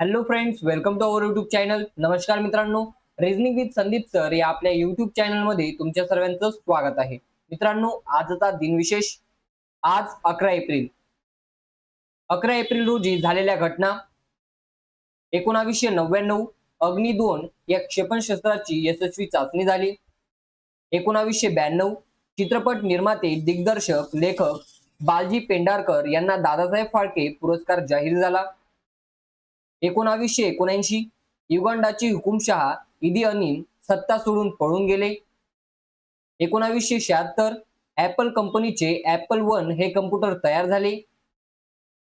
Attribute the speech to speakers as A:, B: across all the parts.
A: Hello friends welcome to our YouTube channel नमस्कार मित्रांनो. Reasoning with Sandeep sir या आपल्या युट्यूब चॅनलमध्ये तुमच्या सर्वांचं स्वागत आहे. मित्रांनो आजचा दिनविशेष आज अकरा एप्रिल. अकरा एप्रिल रोजी झालेल्या घटना एकोणावीसशे नव्याण्णव अग्नी दोन या क्षेपणशस्त्राची यशस्वी चाचणी झाली. एकोणावीसशे ब्याण्णव चित्रपट निर्माते दिग्दर्शक लेखक बालजी पेंढारकर यांना दादासाहेब फाळके पुरस्कार जाहीर झाला. एकोणावीसशे एकोणऐंशी युगांडाचे हुकुमशहा इदी अनिम सत्ता सोडून पळून गेले. एकोणावीसशे शहात्तर ऍपल कंपनीचे ऍपल वन हे कम्प्युटर तयार झाले.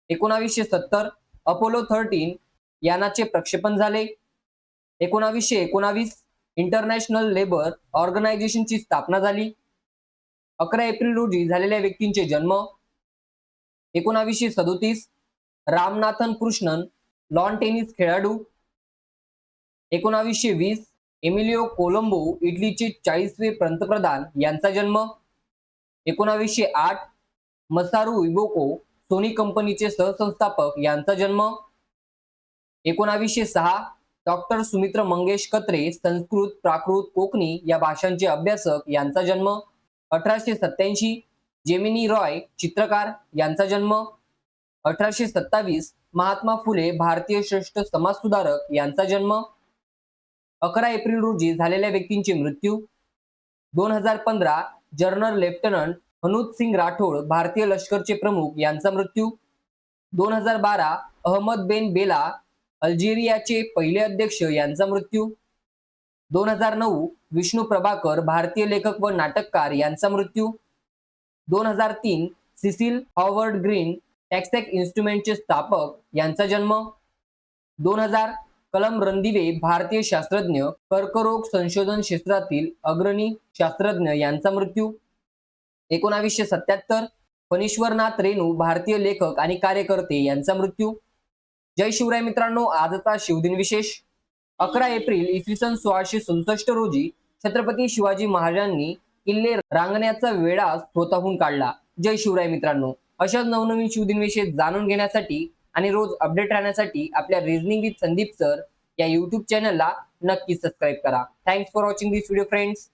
A: एकोणावीसशे सत्तर अपोलो थर्टीन यानाचे प्रक्षेपण झाले. एकोणावीसशे एकोणावीस इंटरनॅशनल लेबर ऑर्गनायझेशनची स्थापना झाली. अकरा एप्रिल रोजी झालेल्या व्यक्तींचे जन्म. एकोणावीसशे सदोतीस रामनाथन कृष्णन लॉन टेनिस खेळाडू एकोणावीसशे वीस एमिलिओ कोलंबो इटलीचे चाळीसवे पंतप्रधान यांचा जन्म एकोणावीसशे आठ मसारू इबोको सोनी कंपनीचे सहसंस्थापक यांचा जन्म एकोणावीसशे सहा डॉक्टर सुमित्र मंगेश कत्रे संस्कृत प्राकृत कोकणी या भाषांचे अभ्यासक यांचा जन्म अठराशे सत्याऐंशी जेमिनी रॉय चित्रकार यांचा जन्म अठराशे सत्तावीस महात्मा फुले भारतीय श्रेष्ठ समाजसुधारक यांचा जन्म. अकरा एप्रिल रोजी झालेल्या व्यक्तींचे मृत्यू. दोन हजार पंधरा जनरल लेफ्टनंट हनुत सिंग राठोड भारतीय लष्करचे प्रमुख यांचा मृत्यू. दोन हजार बारा अहमद बेन बेला अल्जेरियाचे पहिले अध्यक्ष यांचा मृत्यू. दोन हजार नऊ विष्णू प्रभाकर भारतीय लेखक व नाटककार यांचा मृत्यू. दोन हजार तीन सिसिल हॉवर्ड ग्रीन टॅक्सॅक इन्स्ट्रुमेंटचे स्थापक यांचा जन्म दोन हजार कलम रणदिवे भारतीय शास्त्रज्ञ कर्करोग संशोधन क्षेत्रातील अग्रणी शास्त्रज्ञ यांचा मृत्यू. एकोणावीसशे सत्याहत्तर फणीश्वरनाथ रेणू भारतीय लेखक आणि कार्यकर्ते यांचा मृत्यू. जय शिवराय मित्रांनो आजचा शिवदिन विशेष. अकरा एप्रिल इसवी सन सोळाशे सदुसष्ट रोजी छत्रपती शिवाजी महाराजांनी किल्ले रांगण्याचा वेळा स्वतःहून काढला. जय शिवराय मित्रांनो. अशाच नवनवीन शिवदिनविषयी जाणून घेण्यासाठी आणि रोज अपडेट राहण्यासाठी आपल्या रिझनिंग विथ संदीप सर या युट्यूब चॅनलला नक्की सबस्क्राईब करा. Thanks for watching this video friends